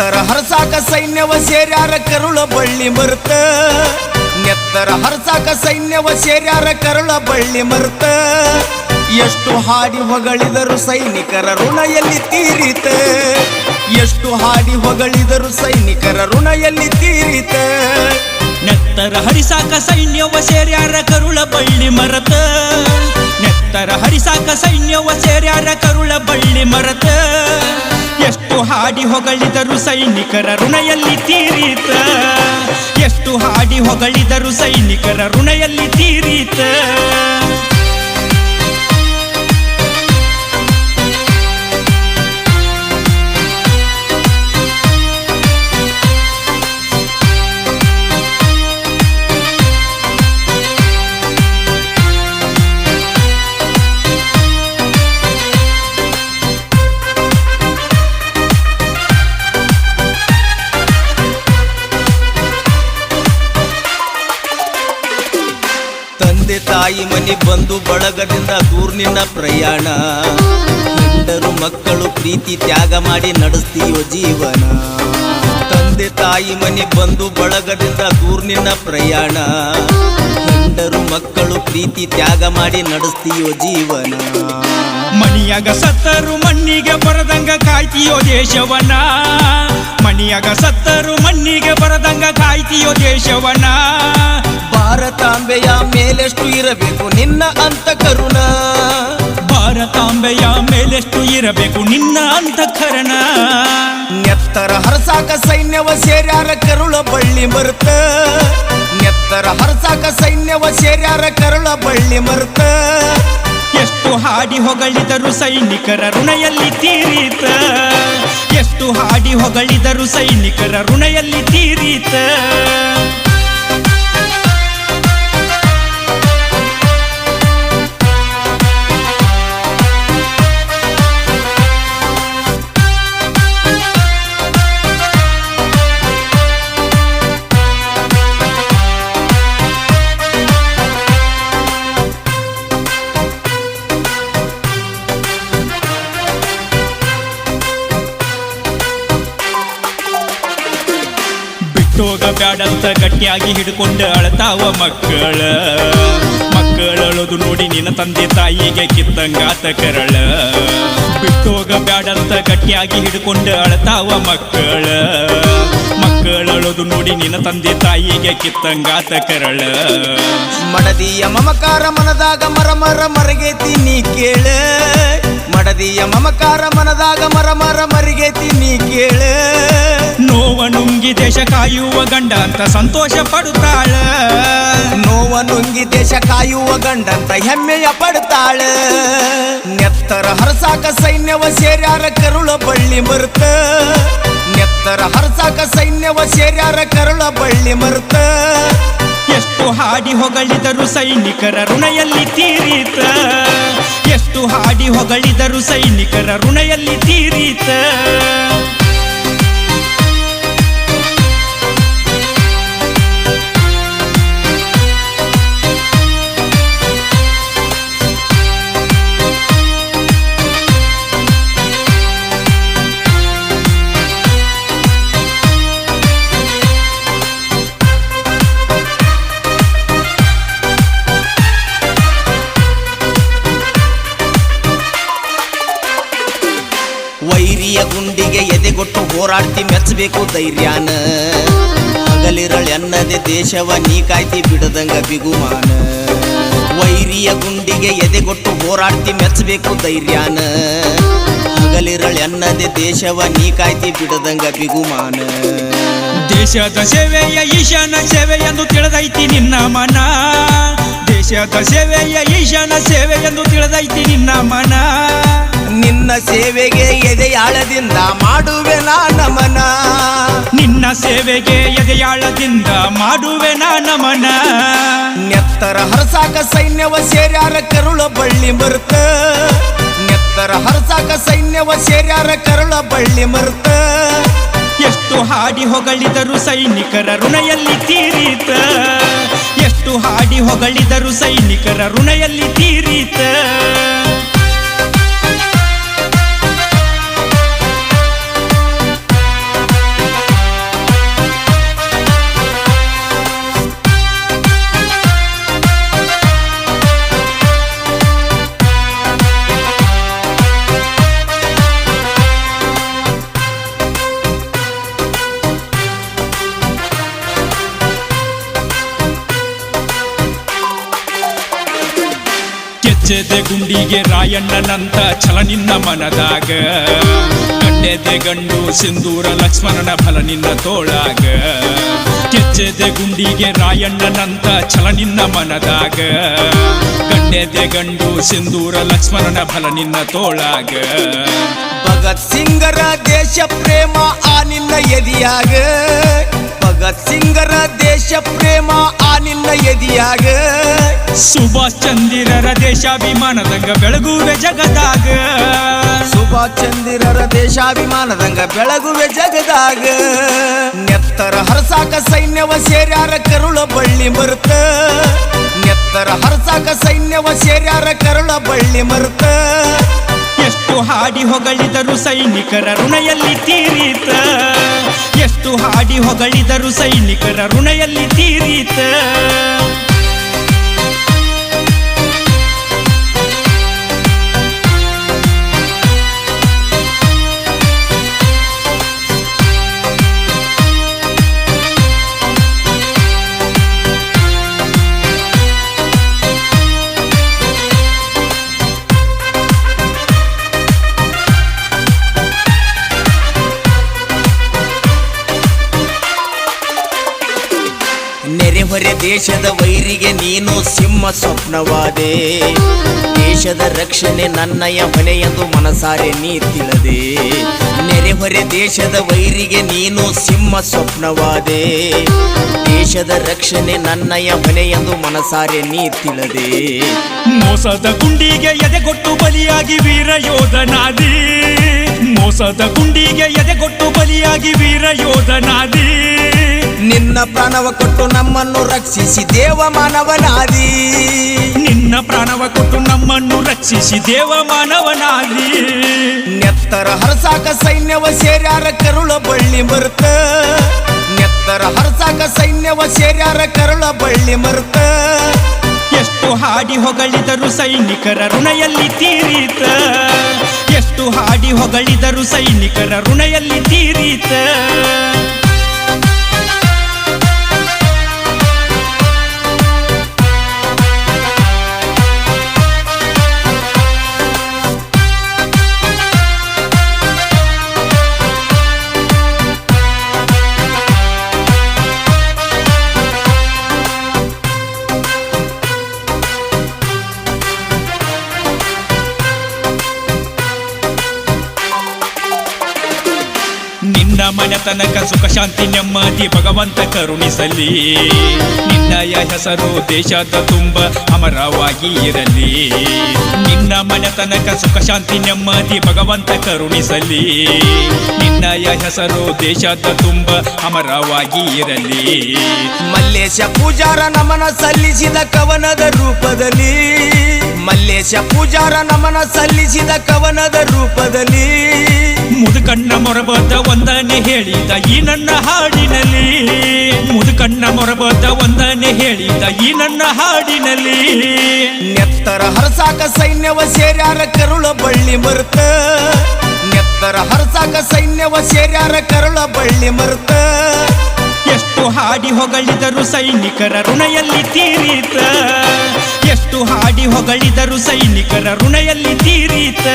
ನೆತ್ತರ ಹರಸಾಕ ಸೈನ್ಯವ ಸೇರ್ಯಾರ ಕರುಳ ಬಳ್ಳಿ ಮರುತ. ನೆತ್ತರ ಹರಸಾಕ ಸೈನ್ಯವ ಸೇರ್ಯಾರ ಕರುಳ ಬಳ್ಳಿ ಮರುತ. ಎಷ್ಟು ಹಾಡಿ ಹೊಗಳಿದರು ಸೈನಿಕರ ಋಣಯಲ್ಲಿ ತೀರಿತ. ಎಷ್ಟು ಹಾಡಿ ಹೊಗಳಿದರು ಸೈನಿಕರ ಋಣಯಲ್ಲಿ ತೀರಿತ. ನೆತ್ತರ ಹರಿಸಾಕ ಸೈನ್ಯವ ಸೇರ್ಯಾರ ಕರುಳ ಬಳ್ಳಿ ಮರತ. ನೆತ್ತರ ಹರಿಸಾಕ ಸೈನ್ಯವ ಸೇರ್ಯಾರ ಕರುಳ ಬಳ್ಳಿ ಮರತ. ಹಾಡಿ ಹೊಗಳಿದರು ಸೈನಿಕರ ಋಣೆಯಲ್ಲಿ ತೀರಿತ. ಎಷ್ಟು ಹಾಡಿ ಹೊಗಳಿದರು ಸೈನಿಕರ ಋಣೆಯಲ್ಲಿ ತೀರೀತ. ತಾಯಿ ಮನಿ ಬಂದು ಬಳಗದಿಂದ ದೂರ್ನಿನ ಪ್ರಯಾಣ. ಹೆಂಡರು ಮಕ್ಕಳು ಪ್ರೀತಿ ತ್ಯಾಗ ಮಾಡಿ ನಡೆಸ್ತೀಯೋ ಜೀವನ. ತಂದೆ ತಾಯಿ ಮನಿ ಬಂದು ಬಳಗದಿಂದ ದೂರ್ನಿನ ಪ್ರಯಾಣ. ಹೆಂಡರು ಮಕ್ಕಳು ಪ್ರೀತಿ ತ್ಯಾಗ ಮಾಡಿ ನಡೆಸ್ತೀಯೋ ಜೀವನ. ಮಣಿಯಾಗ ಸತ್ತರು ಮಣ್ಣಿಗೆ ಬರದಂಗ ಕಾಯ್ತೀಯೋ ದೇಶವನ ಮಣಿಯಾಗ ಸತ್ತರು ಮಣ್ಣಿಗೆ ಬರದಂಗ ಕಾಯ್ತೀಯೋ ದೇಶವನ ಭಾರತಾಂಬೆಯ ಮೇಲೆಷ್ಟು ಇರಬೇಕು ನಿನ್ನ ಅಂತ ಕರುಣ. ಭಾರತಾಂಬೆಯ ಮೇಲೆಷ್ಟು ಇರಬೇಕು ನಿನ್ನ ಅಂತಃಕರಣ ನೆತ್ತರ ಹರಸಾಕ ಸೈನ್ಯವ ಸೇರ್ಯಾರ ಕರುಳ ಬಳ್ಳಿ ಮರುತ. ನೆತ್ತರ ಹರಸಾಕ ಸೈನ್ಯವ ಸೇರ್ಯಾರ ಕರುಳ ಬಳ್ಳಿ ಮರುತ. ಎಷ್ಟು ಹಾಡಿ ಹೊಗಳಿದರು ಸೈನಿಕರ ಋಣೆಯಲ್ಲಿ ತೀರಿತ. ಎಷ್ಟು ಹಾಡಿ ಹೊಗಳಿದರು ಸೈನಿಕರ ಋಣೆಯಲ್ಲಿ ತೀರೀತ. ಬ್ಯಾಡಂತ ಗಟ್ಟಿಯಾಗಿ ಹಿಡ್ಕೊಂಡು ಅಳತಾವ ಮಕ್ಕಳ. ಮಕ್ಕಳದು ನೋಡಿ ನಿನ್ನ ತಂದೆ ತಾಯಿಗೆ ಕಿತ್ತಂಗಾತ ಕರಳ. ಬಿಟ್ಟೋಗ ಬ್ಯಾಡಂತ ಗಟ್ಟಿಯಾಗಿ ಹಿಡ್ಕೊಂಡು ಅಳತಾವ ಮಕ್ಕಳ. ಮಕ್ಕಳದು ನೋಡಿ ನಿನ್ನ ತಂದೆ ತಾಯಿಗೆ ಕಿತ್ತಂಗಾತ ಕರಳ. ಮಡದಿಯ ಮಮಕಾರ ಮನದಾಗ ಮರ ಮರ ಮರಗೇತಿ ನೀ ಕೇಳ. ಮಡದಿಯ ಮಮಕಾರ ಮನದಾಗ ಮರ ಮರ ಮರಗೇತಿ ನೀ ಕೇಳ. ನುಂಗಿ ದೇಶ ಕಾಯುವ ಗಂಡ ಅಂತ ಸಂತೋಷ ಪಡುತ್ತಾಳ. ನೋವ ನುಂಗಿ ದೇಶ ಕಾಯುವ ಗಂಡಂತ ಹೆಮ್ಮೆಯ ಪಡ್ತಾಳ ನೆತ್ತರ ಹರಸಾಕ ಸೈನ್ಯವ ಸೇರ್ಯಾರ ಕರುಳ ಬಳ್ಳಿ ಮರುತ. ನೆತ್ತರ ಹರಸಾಕ ಸೈನ್ಯವ ಸೇರ್ಯಾರ ಕರುಳ ಬಳ್ಳಿ ಮರುತ. ಎಷ್ಟು ಹಾಡಿ ಹೊಗಳಿದರು ಸೈನಿಕರ ಋಣೆಯಲ್ಲಿ ತೀರಿತ. ಎಷ್ಟು ಹಾಡಿ ಹೊಗಳಿದರು ಸೈನಿಕರ ಋಣೆಯಲ್ಲಿ ತೀರೀತ. ಹೋರಾಡ್ತಿ ಮೆಚ್ಚಬೇಕು ಧೈರ್ಯಾನ. ಹಗಲಿರಳೆನ್ನದೆ ದೇಶವ ನೀ ಕಾಯ್ತಿ ಬಿಡದಂಗ ಬಿಗುಮಾನ ವೈರಿಯ ಗುಂಡಿಗೆ ಎದೆಗೊಟ್ಟು ಹೋರಾಡ್ತಿ ಮೆಚ್ಚಬೇಕು ಧೈರ್ಯಾನ. ಹಗಲಿರಳೆನ್ನದೆ ದೇಶವ ನೀ ಕಾಯ್ತಿ ಬಿಡದಂಗ ಬಿಗುಮಾನ ದೇಶದ ಸೇವೆಯ ಈಶಾನ ಸೇವೆ ಎಂದು ತಿಳಿದೈತಿ ನಿನ್ನ ಮನ. ದೇಶದ ಸೇವೆಯ ಈಶಾನ ಸೇವೆ ಎಂದು ತಿಳಿದೈತಿ ನಿನ್ನ ಮನ. ನಿನ್ನ ಸೇವೆಗೆ ಎದೆಯಾಳದಿಂದ ಮಾಡುವೆ ನಾ ನಮನ. ನಿನ್ನ ಸೇವೆಗೆ ಎದೆಯಾಳದಿಂದ ಮಾಡುವೆ ನಾ ನಮನ. ನೆತ್ತರ ಹರಸಾಕ ಸೈನ್ಯವ ಸೇರ್ಯಾರ ಕರುಳ ಬಳ್ಳಿ ಮರುತ. ನೆತ್ತರ ಹರಸಾಕ ಸೈನ್ಯವ ಸೇರ್ಯಾರ ಕರುಳ ಬಳ್ಳಿ ಮರುತ. ಎಷ್ಟು ಹಾಡಿ ಹೊಗಳಿದರು ಸೈನಿಕರ ಋಣೆಯಲ್ಲಿ ತೀರಿತ. ಎಷ್ಟು ಹಾಡಿ ಹೊಗಳಿದರು ಸೈನಿಕರ ಋಣೆಯಲ್ಲಿ ತೀರೀತ. ಕೆಚ್ಚದೆ ಗುಂಡಿಗೆ ರಾಯಣ್ಣನಂತ ಛಲ ನಿನ್ನ ಮನದಾಗ. ಗಂಡೆದೆ ಗಂಡು ಸಿಂಧೂರ ಲಕ್ಷ್ಮಣನ ಫಲ ನಿನ್ನ ತೋಳಾಗ. ಕೆಚ್ಚದೆ ಗುಂಡಿಗೆ ರಾಯಣ್ಣನಂತ ಛಲ ನಿನ್ನ ಮನದಾಗ. ಗಂಡೆದೆ ಗಂಡು ಸಿಂಧೂರ ಲಕ್ಷ್ಮಣನ ಫಲ ನಿನ್ನ ತೋಳಾಗ. ಭಗತ್ ಸಿಂಗರ ದೇಶ ಪ್ರೇಮ ಆ ನಿನ್ನ ಎದಿಯಾಗ. ಭಗತ್ ಸಿಂಗರ ದೇಶ ಪ್ರೇಮ ಆ ನಿನ್ನ ಎದಿಯಾಗ. ಸುಭಾಷ್ ಚಂದಿರರ ದೇಶಾಭಿಮಾನದಂಗ ಬೆಳಗುವೆ ಜಗದಾಗ. ಸುಭಾಷ್ ಚಂದಿರರ ದೇಶಾಭಿಮಾನದಂಗ ಬೆಳಗುವೆ ಜಗದಾಗ. ನೆತ್ತರ ಹರಸಾಕ ಸೈನ್ಯವ ಸೇರ್ಯಾರ ಕರುಳ ಬಳ್ಳಿ ಮರುತ. ನೆತ್ತರ ಹರಸಾಕ ಸೈನ್ಯವ ಸೇರ್ಯಾರ ಕರುಳ ಬಳ್ಳಿ ಮರುತ. ಎಷ್ಟು ಹಾಡಿ ಹೊಗಳಿದರು ಸೈನಿಕರ ಋಣೆಯಲ್ಲಿ ತೀರೀತ. ಎಷ್ಟು ಹಾಡಿ ಹೊಗಳಿದರು ಸೈನಿಕರ ಋಣೆಯಲ್ಲಿ ತೀರೀತ. ದೇಶದ ವೈರಿಗೆ ನೀನು ಸಿಂಹ ಸ್ವಪ್ನವಾದೆ. ದೇಶದ ರಕ್ಷಣೆ ನನ್ನಯ ಎಂದು ಮನಸಾರೆ ನೀ ನೆರೆಹೊರೆ ದೇಶದ ವೈರಿಗೆ ನೀನು ಸಿಂಹ ಸ್ವಪ್ನವಾದೆ. ದೇಶದ ರಕ್ಷಣೆ ನನ್ನಯ ಎಂದು ಮನಸಾರೆ ನೀ ತಿಳಿದೆ ಮೋಸದ ಗುಂಡಿಗೆ ಎದೆಗೊಟ್ಟು ಬಲಿಯಾಗಿ ವೀರ ಯೋಧನಾದಿ. ಮೋಸದ ಗುಂಡಿಗೆ ಎದೆಗೊಟ್ಟು ಬಲಿಯಾಗಿ ವೀರ ಯೋಧನಾದಿ. ನಿನ್ನ ಪ್ರಾಣವ ಕೊಟ್ಟು ನಮ್ಮನ್ನು ರಕ್ಷಿಸಿ ದೇವ ಮಾನವನಾದಿ ನಿನ್ನ ಪ್ರಾಣವ ಕೊಟ್ಟು ನಮ್ಮನ್ನು ರಕ್ಷಿಸಿ ದೇವ ಮಾನವನಾದಿ ನೆತ್ತರ ಹರಸಾಕ ಸೈನ್ಯವ ಸೇರ್ಯಾರ ಕರುಳ ಬಳ್ಳಿ ಮರುತ. ನೆತ್ತರ ಹರಸಾಕ ಸೈನ್ಯವ ಸೇರ್ಯಾರ ಕರುಳ ಬಳ್ಳಿ ಮರುತ. ಎಷ್ಟು ಹಾಡಿ ಹೊಗಳಿದರು ಸೈನಿಕರ ಋಣೆಯಲ್ಲಿ ತೀರಿತ. ಎಷ್ಟು ಹಾಡಿ ಹೊಗಳಿದರು ಸೈನಿಕರ ಋಣೆಯಲ್ಲಿ ತೀರೀತ. ಮನೆತನಕ ಸುಖ ಶಾಂತಿ ನೆಮ್ಮದಿ ಭಗವಂತ ಕರುಣಿಸಲಿ. ನಿನ್ನಯ ಹೆಸರು ದೇಶದ ತುಂಬ ಅಮರವಾಗಿ ಇರಲಿ. ನಿನ್ನ ಮನೆತನಕ ಸುಖ ಶಾಂತಿ ನೆಮ್ಮದಿ ಭಗವಂತ ಕರುಣಿಸಲಿ. ನಿನ್ನಯ ಹೆಸರು ದೇಶದ ತುಂಬ ಅಮರವಾಗಿ ಇರಲಿ. ಮಲ್ಲೇಶ ಪೂಜಾರ ನಮನ ಸಲ್ಲಿಸಿದ ಕವನದ ರೂಪದಲ್ಲಿ. ಮಲ್ಲೇಶ ಪೂಜಾರ ನಮನ ಸಲ್ಲಿಸಿದ ಕವನದ ರೂಪದಲ್ಲಿ. ಮುದುಕಣ್ಣ ಮೊರಬದ ಒಂದನೆ ಹೇಳಿದ ಈ ನನ್ನ ಹಾಡಿನಲ್ಲಿ. ಮುದುಕಣ್ಣ ಮೊರಬದ ಒಂದನೆ ಹೇಳಿದ ಈ ನನ್ನ ಹಾಡಿನಲ್ಲಿ. ನೆತ್ತರ ಹರಸಾಕ ಸೈನ್ಯವ ಸೇರ್ಯಾರ ಕರುಳ ಬಳ್ಳಿ ಮರುತ. ನೆತ್ತರ ಹರಸಾಕ ಸೈನ್ಯವ ಸೇರ್ಯಾರ ಕರುಳ ಬಳ್ಳಿ ಮರುತ. ಎಷ್ಟು ಹಾಡಿ ಹೊಗಳಿದರು ಸೈನಿಕರ ಋಣೆಯಲ್ಲಿ ತೀರಿತ. ಎಷ್ಟು ಹಾಡಿ ಹೊಗಳಿದರು ಸೈನಿಕರ ಋಣೆಯಲ್ಲಿ ತೀರೀತ.